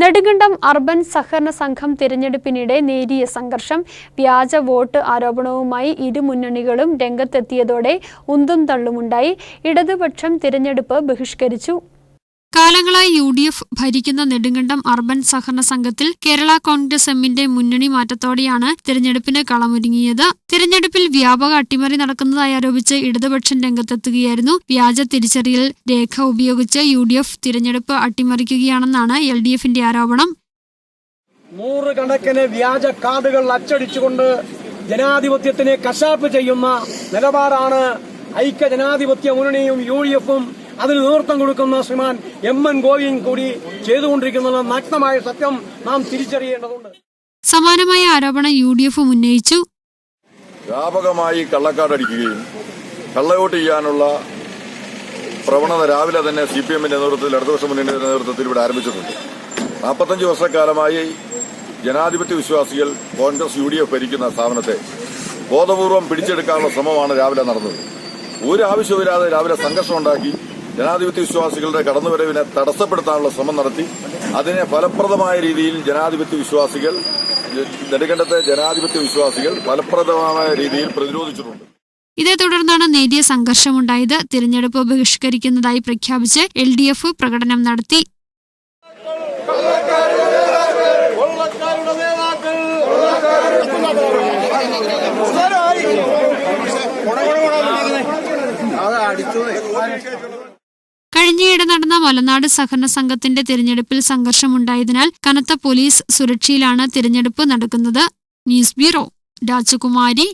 Nedumkandam urban സഹകരണ സംഘം തിരഞ്ഞെടുപ്പിനിടെ നേരിയ സംഘർഷം വ്യാജ വോട്ട് ആരോപണവുമായി ഇരു മുന്നണികളും രംഗത്തെത്തിയതോടെ ഉന്തും തള്ളുമുണ്ടായി. ഇടതുപക്ഷം തിരഞ്ഞെടുപ്പ് ബഹിഷ്കരിച്ചു. കാലങ്ങളായി യു ഡി എഫ് ഭരിക്കുന്ന നെടുങ്കണ്ടം അർബൻ സഹകരണ സംഘത്തിൽ കേരള കോൺഗ്രസ് എമ്മിന്റെ മുന്നണി മാറ്റത്തോടെയാണ് തിരഞ്ഞെടുപ്പിന് കളമൊരുങ്ങിയത്. തിരഞ്ഞെടുപ്പിൽ വ്യാപക അട്ടിമറി നടക്കുന്നതായി ആരോപിച്ച് ഇടതുപക്ഷം രംഗത്തെത്തുകയായിരുന്നു. വ്യാജ തിരിച്ചറിയൽ രേഖ ഉപയോഗിച്ച് യു ഡി എഫ് തിരഞ്ഞെടുപ്പ് അട്ടിമറിക്കുകയാണെന്നാണ് എൽ ഡി എഫിന്റെ ആരോപണം. നൂറുകണക്കിന് വ്യാജ കാർഡുകൾ അച്ചടിച്ചുകൊണ്ട് ജനാധിപത്യത്തിനെ കശാപ്പ് ചെയ്യുന്ന നിലപാടാണ് ഐക്യ ജനാധിപത്യ മുന്നണിയും യു ഡി എഫും അതിന് നേതൃത്വം കൊടുക്കുന്ന ശ്രീമാൻ എം എൻ ഗോവിയും കൂടി ചെയ്തുകൊണ്ടിരിക്കുന്ന നഗ്നമായ സത്യം നാം തിരിച്ചറിയേണ്ടതുണ്ട്. സമാനമായ ആരോപണം യു ഡി എഫും ഉന്നയിച്ചു. വ്യാപകമായി കള്ളക്കാടടിക്കുകയും കള്ളവോട്ട് ചെയ്യാനുള്ള പ്രവണത രാവിലെ തന്നെ സി പി എമ്മിന്റെ നേതൃത്വത്തിൽ ഇടതുപക്ഷ മുന്നണിയുടെ നേതൃത്വത്തിൽ ഇവിടെ ആരംഭിച്ചിട്ടുണ്ട്. നാൽപ്പത്തഞ്ച് വർഷക്കാലമായി ജനാധിപത്യ വിശ്വാസികൾ കോൺഗ്രസ് യു ഡി എഫ് ഭരിക്കുന്ന സ്ഥാപനത്തെ ബോധപൂർവം പിടിച്ചെടുക്കാനുള്ള ശ്രമമാണ് രാവിലെ നടന്നത്. ഒരു ആവശ്യമില്ലാതെ രാവിലെ സംഘർഷം ഉണ്ടാക്കി ജനാധിപത്യ വിശ്വാസികളുടെ കടന്നുവരവിനെ തടസ്സപ്പെടുത്താനുള്ള ശ്രമം നടത്തി. അതിനെ ഫലപ്രദമായ രീതിയിൽ ജനാധിപത്യ വിശ്വാസികൾ നെടുങ്കണ്ടത്തെ ജനാധിപത്യ വിശ്വാസികൾ ഫലപ്രദമായ രീതിയിൽ പ്രതിരോധിച്ചിട്ടുണ്ട്. ഇതേ തുടർന്നാണ് നേരിയ സംഘർഷമുണ്ടായത്. തിരഞ്ഞെടുപ്പ് ബഹിഷ്കരിക്കുന്നതായി പ്രഖ്യാപിച്ച് എൽ ഡി എഫ് പ്രകടനം നടത്തി കഴിഞ്ഞയിടെ നടന്ന മലനാട് സഹകരണ സംഘത്തിന്റെ തിരഞ്ഞെടുപ്പിൽ സംഘർഷമുണ്ടായതിനാൽ കനത്ത പോലീസ് സുരക്ഷയിലാണ് തിരഞ്ഞെടുപ്പ് നടക്കുന്നത്. ന്യൂസ് ബ്യൂറോ രാജകുമാരി